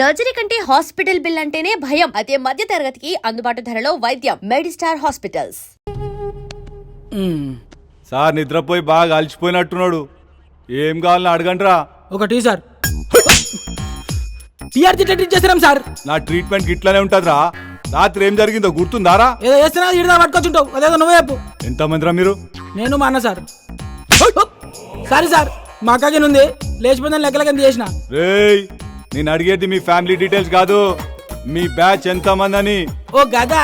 Surgery కంటే hospital bill అంటేనే భయం. అదే మధ్య తరగతికి అందుబాటు ధరలో వైద్యం. Medistar hospitals. సార్ నిద్రపోయి బాగా అలసిపోయినట్టున్నాడు. ఏం కావాలని అడగండ్రా. ఒక టీ సార్ టీఆర్జీ ట్రీట్ చేస్తున్నాం సార్. నా ట్రీట్మెంట్ ఇట్లానే ఉంటుందిరా. రాత్రి ఏం జరిగిందో గుర్తుందారా? ఏదో చేస్తున్నా ఇడిదా పట్టుకొచ్చుంటావు అదేదో నువ్వే చెప్పు. ఎంతమందిరా మీరు? నేను మా అన్న సార్. సారీ సార్ మా అక్కకి ఉంది. లేచిపోయిందని లెక్కల కింద చేసిన. రేయ్ నేను అడిగేది మీ ఫ్యామిలీ డీటెయిల్స్ కాదు. మీ బ్యాచ్ ఎంతమంది అని ఓ గదా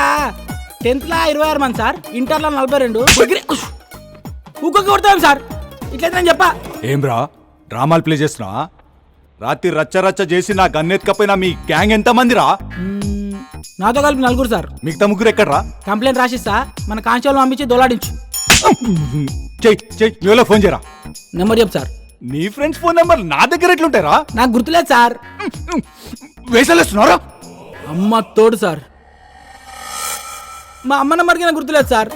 టెన్త్ లా ఇరవై ఆరు మంది సార్ ఇంటర్లో నలభై రెండు. ఊకొక కొడతాం సార్? ఇట్లయితే నేను చెప్పా. ఏం రా డ్రామాలు ప్లే చేస్తున్నావా? రాత్రి రచ్చ రచ్చ చేసి నా గన్నెత్తుకపోయిన మీ గ్యాంగ్ ఎంతమంది రా మ్మ్, నాతో కలిపి నలుగురు సార్. మిగతా ముగ్గురు ఎక్కడ్రా? కంప్లైంట్ రాసిస్తా మన కానిస్టేబుల్ పంపించి దొలాడించు. చెయ్ చెయ్ ఎవరో ఫోన్ చేయరా. నెంబర్ చెప్పు సార్. నీ ఫ్రెండ్స్ ఫోన్ నెంబర్ నా దగ్గర ఎట్లుంటారా నాకు గుర్తులేదు సార్. వేసలేస్తున్నారా అమ్మ తోడు సార్. మా అమ్మ నెంబర్కి నాకు గుర్తులేదు సార్.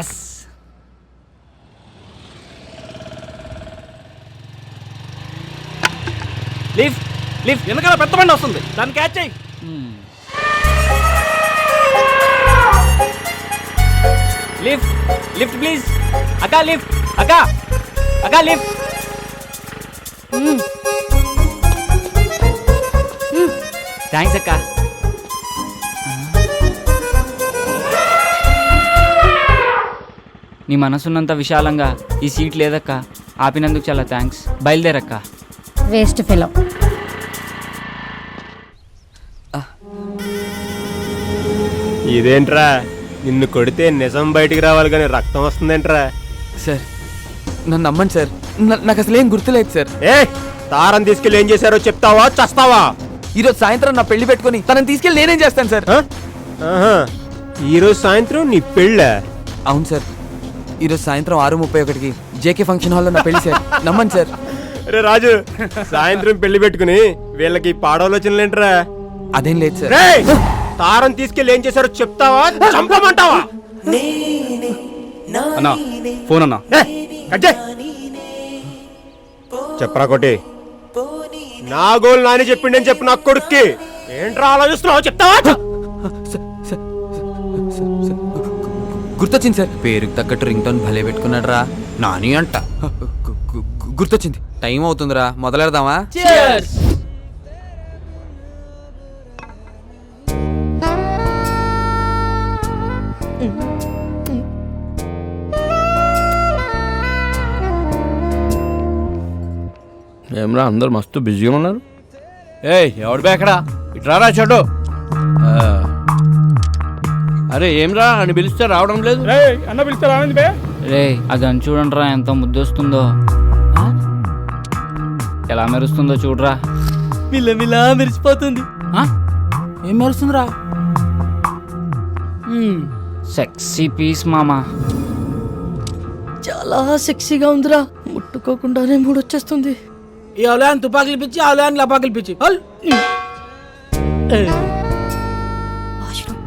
ఎస్ లిఫ్ట్ లిఫ్ట్ వెనకాల పెద్ద బండి వస్తుంది. దాన్ని క్యాచ్ చేయి. Lift lift please. అక్క లిఫ్ట్. అక్క అక్క లిఫ్ట్. థ్యాంక్స్ అక్క. నీ మనసున్నంత విశాలంగా ఈ సీట్ లేదక్క. ఆపినందుకు చాలా థ్యాంక్స్. బయలుదేరక్క. Waste fellow. ఇదేంట్రా? నిన్ను కొడితే నిజం బయటికి రావాలి కానీ రక్తం వస్తుందేంట్రా? సార్ నన్ను నమ్మండి సార్. నాకు అసలు ఏం గుర్తులేదు సార్. ఏ తారం తీసుకెళ్ళి ఏం చేశారో చెప్తావా చస్తావా? ఈరోజు సాయంత్రం నా పెళ్ళి పెట్టుకొని తనని తీసుకెళ్ళి నేనేం చేస్తాను సార్. ఈరోజు సాయంత్రం నీ పెళ్ళ? అవును సార్. ఈరోజు సాయంత్రం ఆరు ముప్పై ఒకటికి జేకే ఫంక్షన్ హాల్లో నా పెళ్ళి సార్. నమ్మండి సార్. రే రాజు సాయంత్రం పెళ్ళి పెట్టుకుని వీళ్ళకి పాడవలోచనలేంట్రా అదేం లేదు సార్. తారం తీసుకెళ్ళి ఏం చేశారో చెప్తావా? చంపమంటావా? అన్నా ఫోన్ అన్నా. చెప్పరా కొట్టి నా గోల్ నాని చెప్పిండని చెప్పు నా కొడుక్కి. ఏంట్రా ఆలోచిస్తున్నావు చెప్తావా? గుర్తొచ్చింది సార్. పేరుకి తగ్గట్టు రింగ్ టోన్ భలే పెట్టుకున్నాడు రా నాని అంట. గుర్తొచ్చింది. టైం అవుతుందిరా. మొదలెడదామా? ఏమ్రా అందరు మస్తు బిజీగా ఉన్నారు. ఏయ్ ఎవడు బేకడా ఇట్రారా చెడు అరే ఏమ్రా అని పిలిస్తే రావడం లేదు? రే ఆ గన్ చూడండిరా ఎంత ముద్దొస్తుందో? ఎలా మెరుస్తుందో చూడరా. మిల్లమిలా మెరిసిపోతుంది. ఆ? ఏం మెరుస్తుందిరా? సెక్సీ పీస్ మామా. చాలా సెక్సీగా ఉందిరా. ముట్టుకోకుండానే మూడు వచ్చేస్తుంది ఈ అవలయాన్ని తుపాకులు పిచ్చి ఆ అవలయాన్ని లపాకులు పిచ్చి. వాష్రూమ్.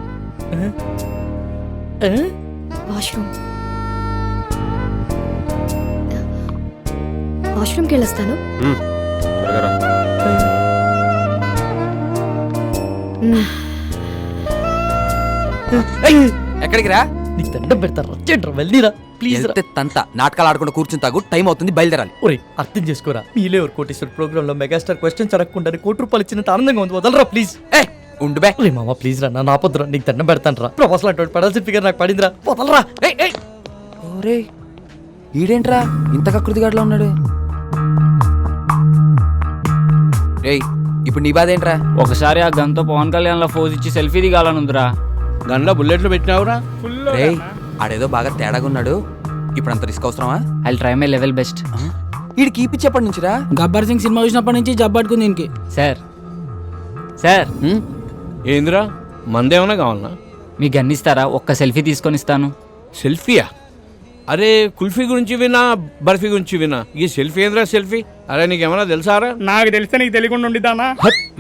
వాష్రూమ్. వాష్రూమ్కి వెళ్ళొస్తాను. ఎక్కడికి రా? నీకు దండం పెడతారా వచ్చేట్రా వెళ్ళిరా. ప్లీజ్ వెళ్తే తంత. నాటకాలు ఆడకుండా కూర్చుని తాగు. టైం అవుతుంది బయలుదేరాలి. ఒరే అర్థం చేసుకోరా. మీలే ఎవరు కోటేశ్వర ప్రోగ్రామ్లో మెగాస్టార్ క్వశ్చన్స్ అడగకుండా కోటి రూపాయలు ఇచ్చినంత ఆనందంగా ఉంది. వదలరా ప్లీజ్. ఏ ఉండు బే. రే మామ ప్లీజ్ రా. నా నాపొద్దురా. నీకు దండం పెడతాను రా ప్రొఫెసర్ అటువంటి పడాల్సిన ఫిగర్ నాకు పడిందిరా. వదలరా. ఏయ్, ఏయ్. ఓరే ఈడేంట్రా? ఇంత కకృతిగాడులో ఉన్నాడు. రేయ్ ఇప్పుడు నీ బాధ ఏంట్రా? ఒకసారి ఆ గన్తో పవన్ కళ్యాణ్లో ఫోజ్ ఇచ్చి సెల్ఫీ దిగాలనుందిరా. గన్లో బుల్లెట్లు పెట్టినావురా? రేయ్ ఆడేదో బాగా తేడాగా ఉన్నాడు. ఇప్పుడు అంత రిస్క్ అవసరమా? I try my level best ఈడు కీపిచ్చి ఎప్పటి నుంచిరా? గబ్బర్ సింగ్ సినిమా చూసినప్పటి నుంచి జబ్బట్టుకుంది దీనికి సార్ సార్? ఏందిరా? మందేమన్నా కావాలనా? మీ గన్ ఇస్తారా ఒక్క సెల్ఫీ తీసుకొని ఇస్తాను. సెల్ఫీయా? అరే కుల్ఫీ గురించి వినా బర్ఫీ గురించి వినా ఈ సెల్ఫీ ఏంద్రా సెల్ఫీ? అరే నీకేమన్నా తెలుసారా? నాకు తెలిస్తే నీకు తెలియకుండా ఉండిద్దానా?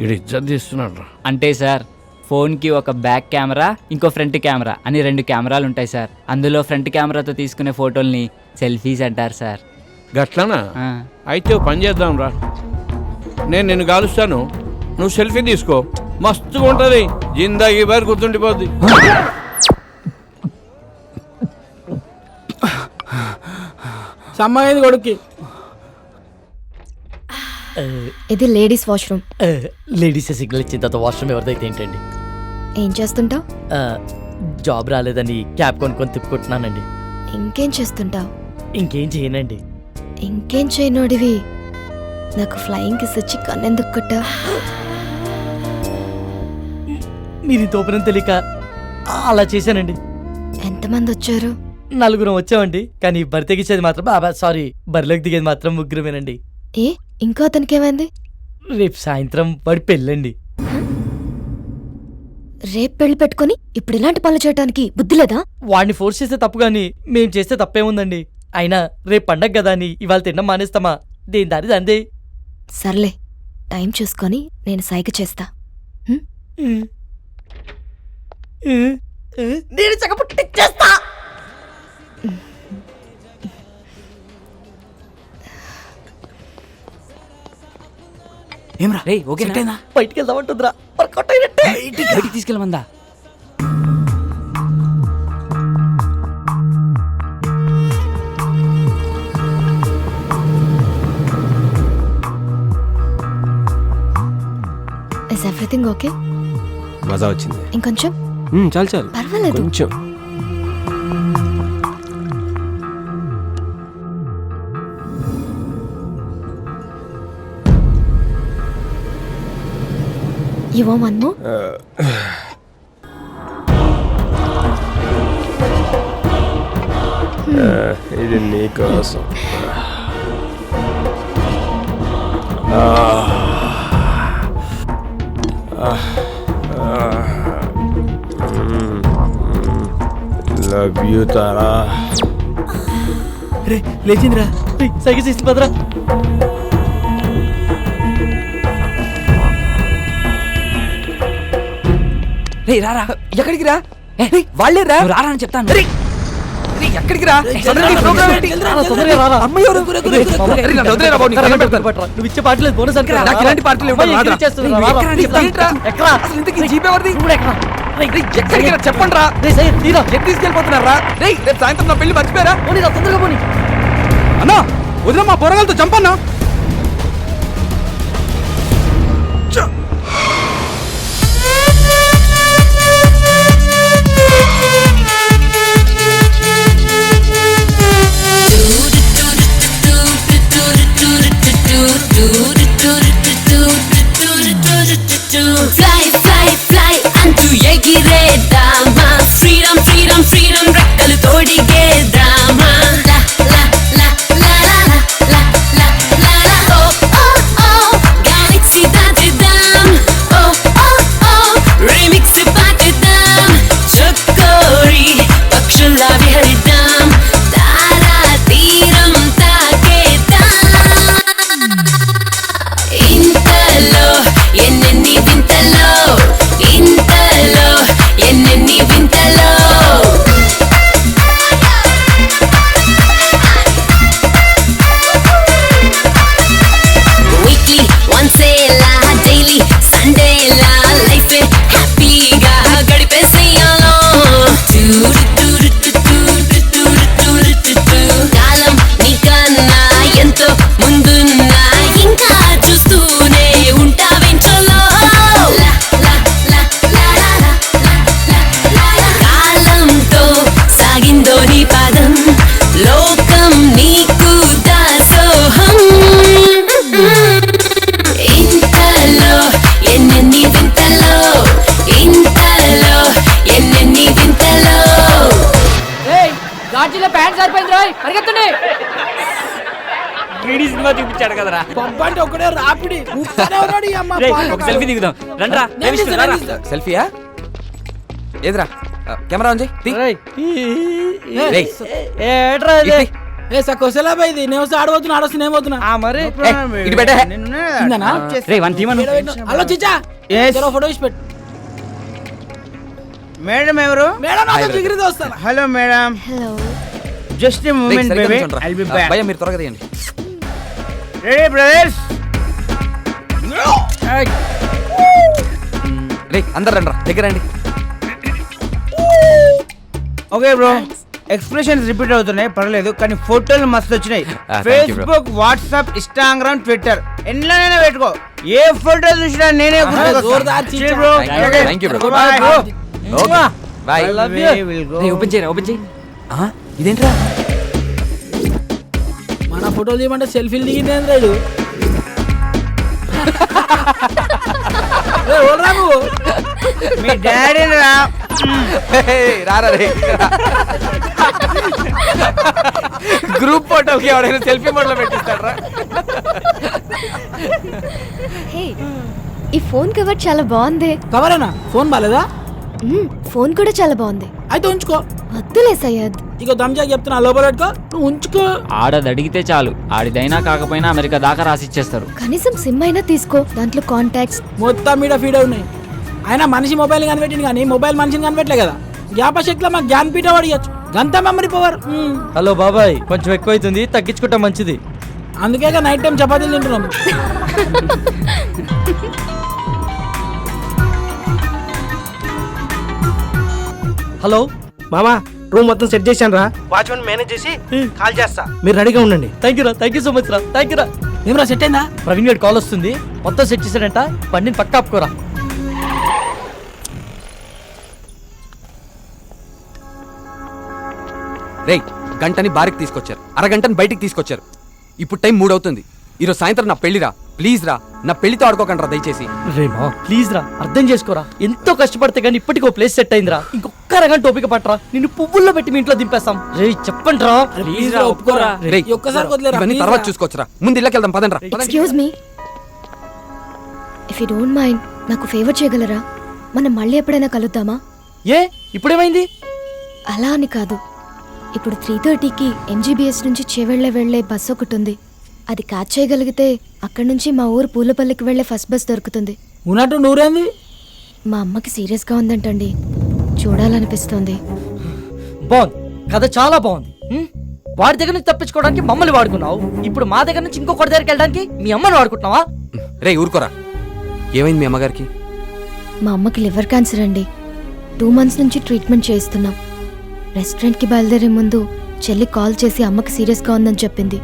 ఇడు ఇజ్జత్ చేస్తున్నాడు రా అంటే సార్ ఫోన్కి ఒక బ్యాక్ కెమెరా ఇంకో ఫ్రంట్ కెమెరా అని రెండు కెమెరాలు ఉంటాయి సార్. అందులో ఫ్రంట్ కెమెరాతో తీసుకునే ఫోటోల్ని సెల్ఫీస్ అంటారు సార్. గట్లనా? ఆ. అయితే ఓ పని చేద్దాం రా. నేను నిన్ను కాలుస్తాను. నువ్వు సెల్ఫీ తీసుకో. మస్తుగా ఉంటుంది. జిందాగీ బారి గుర్తుండిపోద్ది. సమ్మయ్యింది కొడుక్కి. ఇది లేడీస్ వాష్రూమ్. లేడీస్ సిగ్నల్ ఇచ్చిన తర్వాత వాష్రూమ్ ఎవరిదైతే ఏంటండి? ఏం చేస్తుంటావు? జాబ్ రాలేదని క్యాబ్ కొనుక్కొని తిప్పుకుంటున్నానండి. ఇంకేం చేస్తుంటావు? ఇంకేం చేయనండి. ఇంకేం చేయనోడివి? నాకు ఫ్లయింగ్ కిస్ వచ్చి కన్నెందుకు కొట్టా ఓపెన్ అని తెలియక అలా చేశానండి. ఎంతమంది వచ్చారు? నలుగురం వచ్చామండి కానీ బరి తెగించేది మాత్రం బాబా సారీ బరిలోకి దిగేది మాత్రం ముగ్గురమేనండి. ఏ ఇంకో అతనికి ఏమైంది? రేపు సాయంత్రం వాడి పెళ్ళండి. రేపు పెళ్ళి పెట్టుకొని ఇప్పుడు ఇలాంటి పనులు చేయడానికి బుద్ధి లేదా? వాడిని ఫోర్స్ చేస్తే తప్పు కానీ మేం చేస్తే తప్పేముందండి అయినా రేపు పండగ కదా అని ఇవాళ తినడం మానేస్తామా? దేని దారి దందే. సర్లే టైం చూసుకొని నేను సైగ చేస్తా. నేను చక్కపుట్టి చేస్తా ఏమ్రా? రే ఓకేనా? బయటికి వెళ్దామంటుందిరా. వర్కౌట్ అయినట్టే. బయటికి తీసుకెళ్ళమందా? ఇస్ ఎవ్రీథింగ్ ఓకే మజా వచ్చింది. ఇంకొంచెం? చాలు చాలు. పర్వాలేదు. కొంచెం. యు వాంట్ వన్ మోర్ ఇది నీకోసం లవ్ యూ తారా. రే లేచిందిరా. సైకిల్ చేసి పదరా. రండి రారా ఎక్కడికి రా? వాళ్ళే రా. రారా అని చెప్తాను. చెప్పండి రా. సాయంత్రం నా పెళ్ళి మర్చిపోయారా? తొందరగా పోనీ. అన్నా వదిలే మా పొరగాలతో చంపన్నా. ఫ్లై ఫ్లై ఫ్లై అంటూ ఎగిరేద్దామా? ఫ్రీడమ్ ఫ్రీడమ్ ఫ్రీడమ్ రెక్కలు తోడిగేద్దామా? Cuvintele నీ పాదం లోకం నీకు దాసోహం. ఇంతలో ఎన్నెన్ని వింతలో ఇంతలో ఎన్నెన్ని వింతలో. గాజులో ప్యాంట్ సరిపోయింది రాయ్ పరిగెత్తండి. త్రీడీ సినిమా చూపించాడు కదరా. పబ్బ అంటే ఒకడే రాపిడి. ఊపుతానే ఉన్నాడు ఈ అమ్మ రేయ్, పాలు. ఒక సెల్ఫీ దిగుదాం. రండ్రా. సెల్ఫీయా? ఏదిరా? కెమెరా? ఇటు తీ. ఏ సకోసలా ఇది. నేను వస్తే ఆడబోతున్నా ఆడొస్తున్నా ఏమవుతున్నా? ఏయ్, ఇటు పెట్టే. ఇందనా రేయ్ వన్ తీమను. హలో చిచ్చా. చలో ఫోటో ఇచ్చి పెట్టు. మేడం ఎవరు? మేడం. జిగిరి దోస్తాను hello madam. Hello. Just moment baby be ఆ, బ్యాక్ భయ్యా మీరు త్వరగా తీయండి బ్రదర్స్ రే అందరు రండి రా దగ్గర రండి. ఓకే బ్రో ఎక్స్ప్రెషన్స్ రిపీట్ అవుతున్నాయి. పర్లేదు కానీ ఫోటోలు మస్తు వచ్చినాయి. ఫేస్బుక్ వాట్సాప్ ఇన్స్టాగ్రామ్ ట్విట్టర్ ఎన్నైనా పెట్టుకో. ఏ ఫోటో చూసినా నేనే ఓపెన్ చేయరా ఓపెన్ చేయి ఇదేంట్రా? మన ఫోటోలు తీయమంటే సెల్ఫీలు దిగింది రాడు మీ డాడీ రా రారా రే గ్రూప్ ఫోటోకి ఎవడైనా సెల్ఫీ మోడ్లో పెట్టిస్తాడరా. హే ఈ ఫోన్ కవర్ చాలా బాగుంది. కవరేనా ఫోన్ బాలేదా? మ్మ్, ఫోన్ కూడా చాలా బాగుంది. అయితే ఉంచుకో. వద్దులే సయ్యద్. ఇక దమ్జా చెప్తున్నా లోపల పెట్టుకో నువ్వు ఉంచుకో. ఆడది అడిగితే చాలు ఆడిదైనా కాకపోయినా అమెరికా దాకా రాసిచ్చేస్తారు కనీసం సిమ్ అయినా తీసుకో దాంట్లో కాంటాక్ట్స్ మొత్తం మీద ఫీడ్ ఉన్నాయి అయినా మనిషి మొబైల్ కనిపెట్టింది కానీ మొబైల్ మనిషిని కనిపెట్టలే కదా. జ్ఞాపశక్తిలో మాకు జ్ఞానపీఠ పడియచ్చు గంత మెమరీ పవర్ హలో బాబాయ్ కొంచెం ఎక్కువైతుంది తగ్గించుకుంటే మంచిది. అందుకే నైట్ టైం చపాతీలు తింటున్నాం. హలో మామా రూమ్ మొత్తం సెట్ చేశాను రా వాచ్మెన్ మేనేజ్ చేసి కాల్ చేస్తా. మీరు రెడీగా ఉండండి. థ్యాంక్ యూ రా థ్యాంక్ యూ సో మచ్ రా థ్యాంక్ యూ రా. ఏమరా సెట్ అయిందా? ప్రవీణ్ గారి కాల్ వస్తుంది. మొత్తం సెట్ చేశాడంట. బండిని పక్క ఆపుకోరా. రేయ్ గంటని బారికి తీసుకొచ్చారు. అరగంటని బయటికి తీసుకొచ్చారు. ఇప్పుడు టైం మూడు అవుతుంది ఈరోజు సాయంత్రం నా పెళ్ళిరా ప్లీజ్ రా నా పెళ్ళితో ఆడుకోకండి రా దయచేసి రేమా ప్లీజ్ రా అర్థం చేసుకోరా. ఎంతో కష్టపడితే కానీ ఇప్పటికో ప్లేస్ సెట్ అయిందిరా. ఇంకొక అరగంట ఓపిక పట్టరా. నిన్ను పువ్వుల్లో పెట్టి మీ ఇంట్లో దింపేస్తాం. రే చెప్పండి రా ప్లీజ్ రా ఒప్పుకోరా. ఈ ఒక్కసారి వదిలేరా ఇవన్నీ తర్వాత రా. చూసుకోవచ్చురా. ముందు ఇళ్ళకి వెళ్దాం పదండి రా excuse me if you don't mind నాకు ఫేవర్ చేయగలరా? మనం మళ్ళీ ఎప్పుడైనా కలుద్దామా? ఏ ఇప్పుడేమైంది? అలా అని కాదు. ఇప్పుడు త్రీ థర్టీకి ఎంజీబీఎస్ నుంచి చేవెళ్ళే వెళ్ళే బస్ ఒకటి ఉంది అది క్యాచ్ చేయగలిగితే అక్కడి నుంచి మా ఊరు పూలపల్లికి వెళ్ళే ఫస్ట్ బస్ దొరుకుతుంది. ఉన్నట్టు మా అమ్మకి సీరియస్గా ఉందంటండి. చూడాలనిపిస్తోంది. బాగుంది. కథ చాలా బాగుంది? వాడి దగ్గర నుంచి తప్పించుకోవడానికి మమ్మల్ని వాడుకున్నావు. ఇప్పుడు మా దగ్గర నుంచి ఇంకొకటి దగ్గరికి వెళ్ళడానికి మీ అమ్మని వాడుకుంటున్నావా? రే ఊరుకోరా. ఏమైంది మీ అమ్మగారికి? మా అమ్మకి లివర్ క్యాన్సర్ అండి. టూ మంత్స్ నుంచి ట్రీట్మెంట్ చేయిస్తున్నాం. రెస్టారెంట్కి బయలుదేరే ముందు చెల్లి కాల్ చేసి అమ్మకి సీరియస్గా ఉందని చెప్పింది.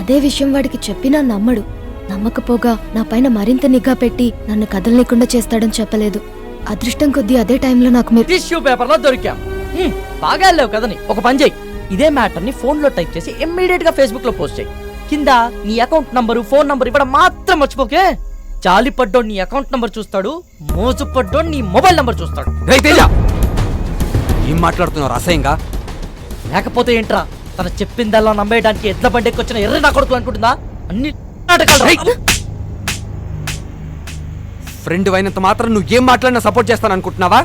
అదే విషయం వాడికి చెప్పినా నమ్మడు. నమ్మకపోగా నా పైన మరింత నిఘా పెట్టి నన్ను కదలనీయకుండా చేస్తాడని చెప్పలేదు. అదృష్టం కొద్దీ అదే టైంలో నాకు మీరు టిష్యూ పేపర్లో దొరికాం. హ్మ్, బాగా వెళ్ళావు కదని. ఒక పని చేయి. ఇదే మ్యాటర్ని ఫోన్లో టైప్ చేసి ఇమ్మీడియట్గా ఫేస్బుక్లో పోస్ట్ చేయి. కింద నీ అకౌంట్ నంబరు ఫోన్ నంబర్ ఇవ్వడం మాత్రం మర్చిపోకే. జాలి పడ్డోడు నీ అకౌంట్ నంబర్ చూస్తాడు మోజు పడ్డోడు నీ మొబైల్ నంబర్ చూస్తాడు. రే తేజ! ఏం మాట్లాడుతున్నావు అసహ్యంగా లేకపోతే ఏంట్రా తన చెప్పిందల్లా నమ్మేయడానికి ఎడ్ల బండికి వచ్చిన ఎర్ర నా కొడుకులు అనుకుంటుందా? అన్ని నాటకాలు రా. ఫ్రెండ్ అయినంత మాత్రం నువ్వు ఏం మాట్లాడినా సపోర్ట్ చేస్తాను అనుకుంటున్నావా?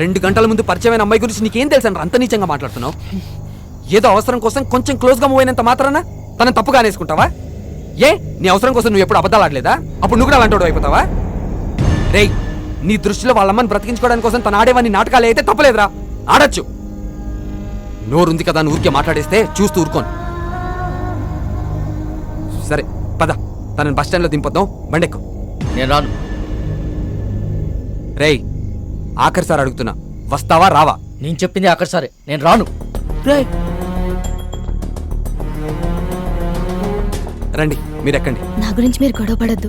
రెండు గంటల ముందు పరిచయమైన అమ్మాయి గురించి నీకేం తెలుసు అంత నీచంగా మాట్లాడుతున్నావు. ఏదో అవసరం కోసం కొంచెం క్లోజ్గా మూవ్ అయినంత మాత్రాన తనని తప్పుగా అనేసుకుంటావా? ఏ? నీ అవసరం కోసం నువ్వు ఎప్పుడు అబద్ధాలు ఆడలేదా? అప్పుడు నువ్వు కూడా అలాంటి అయిపోతావా? రేయ్ నీ దృష్టిలో వాళ్ళమ్మని బ్రతికించుకోవడానికి కోసం తను ఆడేవన్నీ నాటకాలు అయితే తప్పలేదురా. ఆడొచ్చు. నోరుంది కదా అని ఊరికే మాట్లాడేస్తే చూస్తూ ఊరుకోను. సరే పద. తనని బస్ స్టాండ్లో దింపొద్దాం. బండెక్కు. నేను రాను. రేయ్ ఆఖరిసారి అడుగుతున్నా. వస్తావా రావా? నేను చెప్పింది అక్కడ సరే. నేను రాను. రేయ్! రండి మీరు ఎక్కండి నా గురించి మీరు గొడవ పడద్దు.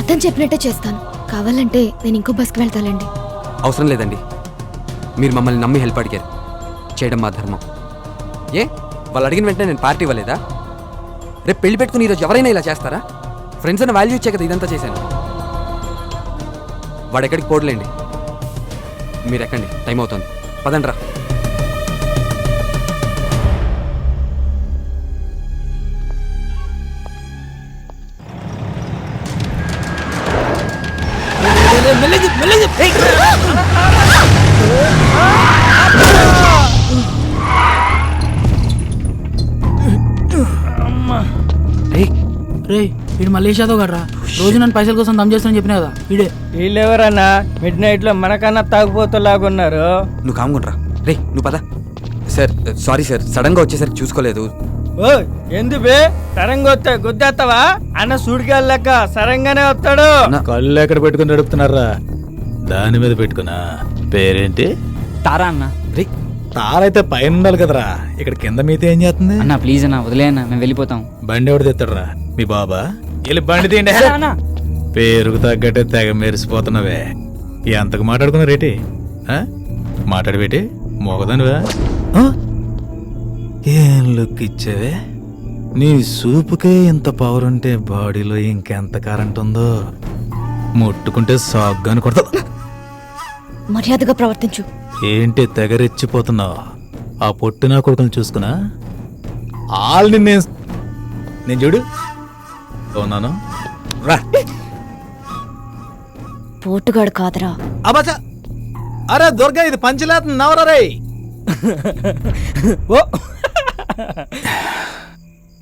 అతను చెప్పినట్టే చేస్తాను. కావాలంటే నేను ఇంకో బస్కి వెళ్తానండి అవసరం లేదండి. మీరు మమ్మల్ని నమ్మి హెల్ప్ అడిగారు. చేయడం మా ధర్మం. ఏ? వాళ్ళు అడిగిన వెంటనే నేను పార్టీ ఇవ్వలేదా? రేపు పెళ్ళి పెట్టుకుని ఈరోజు ఎవరైనా ఇలా చేస్తారా? ఫ్రెండ్స్ అని వాల్యూ ఇచ్చే కదా ఇదంతా చేశాను. వాడు ఎక్కడికి పోడలేండి మీరు ఎక్కండి. టైం అవుతుంది. పదండి వీడు మలేషియా యాదవ్ గడ్రా రోజు నన్ను పైసల కోసం దమ్ చేస్తానని చెప్పినా కదా వీడే. వీళ్ళెవరన్నా మిడ్ నైట్లో మనకన్నా తాగుపోతలాగున్నారు నువ్వు కాముకుంట్రా రే నువ్వు పద. సార్ సారీ సార్ సడన్గా వచ్చేసరికి చూసుకోలేదు. ఓ ఎందు బే? సరంగా వస్తే గుద్దేస్తావా? అన్న సూడికెళ్ళక సరంగానే వస్తాడు. అన్న, కళ్ళు ఎక్కడ పెట్టుకుని నడుపుతున్నారా? దాని మీద పెట్టుకున్నా. పేరేంటి? తారా అన్న. రే. తారైతే పైన ఉండాలి కదరా. ఇక్కడ కింద మీతో ఏం చేస్తుంది? అన్న ప్లీజ్ అన్న వదిలే అన్న మేము వెళ్ళిపోతాం. బండి ఎవడు తెస్తాడరా? మీ బాబా? వెళ్ళి బండి తీయండి. పేరుకు తగ్గట్టే తెగ మెరిసిపోతున్నావే. ఎంతకు మాట్లాడుకున్నా రేటి? ఆ? మాట్లాడబెట్టి మోగదానివా? ఏం లుక్ ఇచ్చావే? నీ సూపుకే ఇంత పవర్ ఉంటే బాడీలో ఇంకెంత కరెంట్ ఉందో? ముట్టుకుంటే సాగ్గాని కొడతా మర్యాదగా ప్రవర్తించు. ఏంటి తెగరెచ్చిపోతున్నావు? ఆ పొట్టిన కొడుకుని చూసుకున్నా? ఆల్ని నేను నేను చూడు. ఉన్నాను రా. పోటుగాడు కాదరా. అబచ అరే దుర్గా ఇది పంచలేత నవరా రే. ఓ.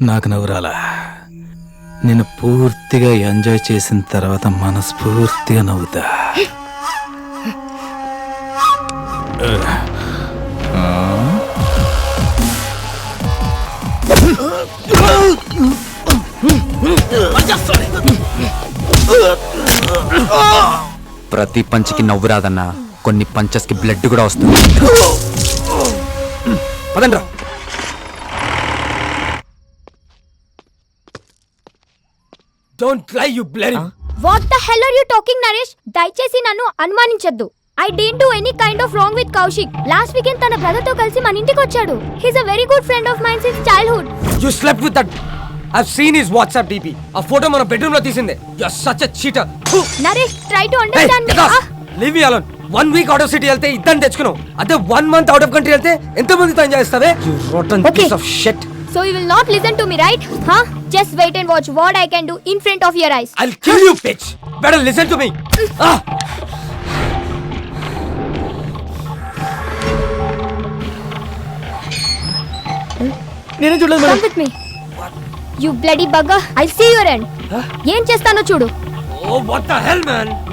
నాకు నవ్వురాలా నేను పూర్తిగా ఎంజాయ్ చేసిన తర్వాత మనస్ఫూర్తిగా నవ్వుతా. ప్రతి పంచికి నవ్వు రాదన్నా కొన్ని పంచెస్కి బ్లడ్ కూడా వస్తుంది. పదండ్రా. Don't lie you bloody what the hell are you talking Naresh దయచేసి నన్ను అనుమానించొద్దు. I didn't do any kind of wrong with Kaushik last weekend తన బ్రదర్తో కలిసి మన ఇంటికి వచ్చాడు. He's a very good friend of mine since childhood you slept with that I seen his WhatsApp DP ఆ photo మన బెడ్రూమ్లో తీసిందే. You are such a cheater Naresh try to understand me leave me alone one week out of city వెళ్తే ఇద్దరిని తెచ్చుకున్నావు. అదే one month out of country వెళ్తే ఎంత మందితో ఎంజాయ్ చేస్తావే? You rotten Okay. Piece of shit so you will not listen to me right హా just wait and watch what I can do in front of your eyes I'll kill you, bitch! Better listen to me! Ah! నేను చూడలేదు come with me you bloody bugger I see your end ఏం చేస్తానో చూడు. Oh, what the hell, man?